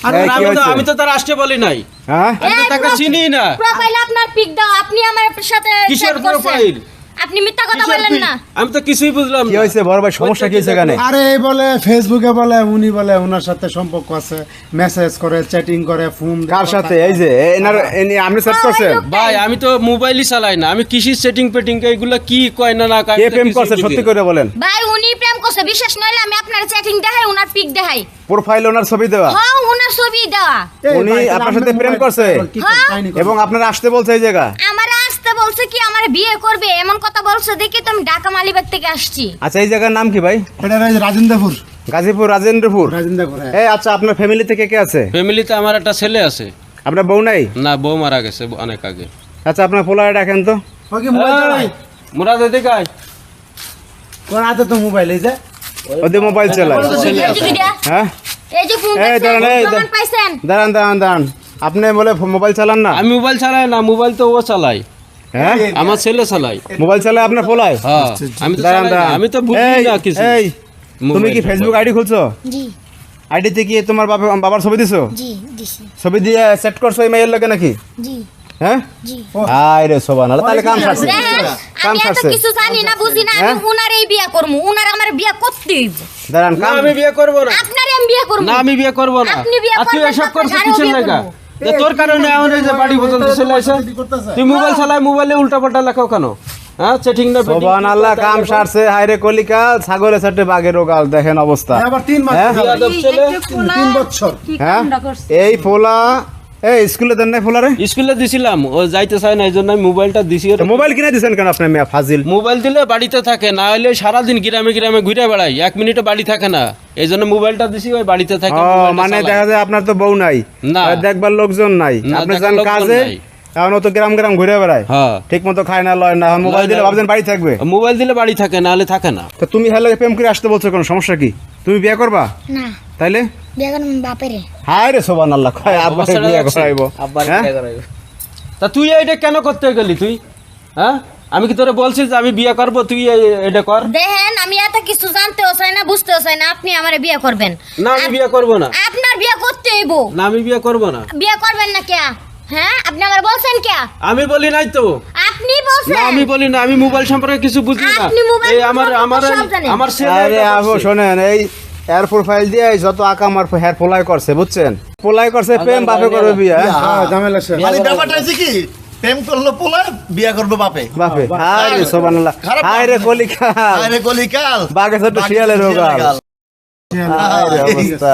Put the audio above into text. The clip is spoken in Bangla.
কি আমি তো হয়েছে? আমি তো তার আসতে বলি নাই। হ্যাঁ? আমি তাকে চিনি না। প্রোফাইল আপনার পিক দাও আপনি আমার সাথে কিসের chat করছেন। profile? আপনি মিথ্যা কথা কিসের না। আমি তো কিছুই বুঝলাম কি না। বড় ভাই সমস্যা কি হয়েছে এখানে? আরে এই বলে ফেসবুকে বলে উনি বলে ওনার সাথে সম্পর্ক আছে। মেসেজ করে চ্যাটিং করে ফোন কার সাথে? এই যে এনার এনি আপনি সেট হ্যাঁ, করছেন? ভাই আমি তো মোবাইলই চালাই না। আমি কৃষি সেটিং পেটিং এগুলো কি কয় না না কয় কে প্রেম করছে? সত্যি করে বলেন। ভাই উনি প্রেম করছে বিশেষ নইলে আমি আপনার চ্যাটিং দেখাই উনার পিক দেখাই। প্রোফাইল ওনার ছবি দেওয়া? হ্যাঁ ছবি দেওয়া উনি আপনার সাথে প্রেম করছে? এবং আপনারা আসতে বলছে এই জায়গা। আমার আসতে বলছে কি আমার বিয়ে করবে এমন কথা বলছে দেখি তো আমি ঢাকা মালিবাগ থেকে আসছি। আচ্ছা এই জায়গার নাম কি ভাই? এটা রাজেন্দ্রপুর। গাজীপুর রাজেন্দ্রপুর। রাজেন্দ্রপুর হ্যাঁ। এই আচ্ছা আপনার ফ্যামিলি থেকে কে আছে? ফ্যামিলিতে আমার একটা ছেলে আছে। আপনার বউ নাই? না বউ মারা গেছে অনেক আগে। আচ্ছা আপনার পোলারে ডাকেন তো। ও কি মোবাইল চালায়? মুরাদ এদিকে আয়। ওর হাতে তো মোবাইল এই যে? ওদের মোবাইল চালায়? হ্যাঁ? এই যে ফোন দাঁড়ান, এই প্রমাণ দাঁড়ান। পাইছেন? দাঁড়ান দাঁড়ান দাঁড়ান। আপনি বলে মোবাইল চালান না? আমি মোবাইল চালাই না মোবাইল তো ও চালাই হ্যাঁ? আমার ছেলে চালাই মোবাইল চালায় আপনার পোলায়? হ্যাঁ আমি দাঁড়ান আমি তো বুঝি না কিছু। এই তুমি কি ফেসবুক আইডি খুলছো? জি। আইডিতে কি তোমার বাবা বাবার ছবি দিছো? জি দিছি। ছবি দিয়ে সেট করছ এই মেয়ের লাগে নাকি? জি। হ্যাঁ? জি। আয় রে সোবান তাহলে কাম সারছে। কাম আমি কিছু জানি না বুঝি না আমি হ্যাঁ? উনার এই বিয়া করব উনার আমার বিয়া করতে হইব। দাঁড়ান কাম আমি বিয়ে করব না। আপনার আমি বিয়া করব না আমি বিয়ে করব না। আপনি বিয়ে আর তুই এসব করছিস ঘরেও লাগা? যে তোর কারণে আমার এই যে বাড়ি চলে আসে তুই মোবাইল চালাই মোবাইলে উল্টা পাল্টা লেখাও কেন? হ্যাঁ চেটিং না আল্লাহ কাম? সারছে ছাগলে সাথে বাঘের রোগাল দেখেন অবস্থা। আবার তিন মাস হ্যাঁ? তিন বছর। হ্যাঁ? এই ফোলা এই স্কুলে দেন নাই ফোলারে? স্কুলে দিছিলাম ও যাইতে চায় না এই জন্য আমি মোবাইলটা দিছি। মোবাইল কিনে দিছেন কেন আপনি মেয়া ফাজিল? মোবাইল দিলে বাড়িতে থাকে না হলে সারাদিন গ্রামে গ্রামে ঘুরে বেড়াই এক মিনিটও বাড়ি থাকে না। এই জন্য মোবাইলটা দিছি ওই বাড়িতে থাকে মানে দেখা যায় আপনার তো বউ নাই না। দেখবার লোকজন নাই। না, আপনি যান কাজে এখন তো গ্রাম গ্রাম ঘুরে বেড়ায় হ্যাঁ। ঠিক মতো খায় না লয় না এখন মোবাইল দিলে ভাবছেন বাড়ি থাকবে। মোবাইল দিলে বাড়ি থাকে না হলে থাকে না। তো তুমি হ্যালো প্রেম করে আসতে বলছো কোনো সমস্যা কি? তুমি বিয়ে করবা? না। তাইলে? বিয়া করব বাপেরে। হায় রে সোবান আল্লাহ কয় বিয়ে। করাইবো হ্যাঁ? তা তুই এটা কেন করতে গেলি তুই? হ্যাঁ? আমি কি তোরে বলছি যে আমি বিয়ে করব তুই এটা কর? দেখেন আমি এত কিছু জানতেও চাই না বুঝতেও চাই না আপনি আমার বিয়ে করবেন। না আমি বিয়ে করব না। আপনার বিয়ে করতে হইব না আমি বিয়ে করব না। বিয়ে করবেন না কে হ্যাঁ? আপনি আমার বলছেন কে আমি বলি নাই তো। আপনি না আমি বলি না আমি মোবাইল সম্পর্কে কিছু বুঝি না। আপনি মোবাইল এই আমার আমার আমার ছেলে আরে আবো। শোনেন এই এয়ার প্রোফাইল দিয়ে এই যত আকা আমার হেয়ার পোলাই করছে বুঝছেন? পোলাই করছে প্রেম বাপে করবে বিয়া হ্যাঁ? হ্যাঁ ঝামেলা শেষ। মানে ব্যাপারটা হচ্ছে কি? প্রেম করল পোলা বিয়া করবে বাপে। বাপে হায় রে সোবানাল্লাহ হায় রে কলিকাল। হায় রে কলিকাল। বাগে ছোট শিয়ালের রোগাল। হায় রে অবস্থা।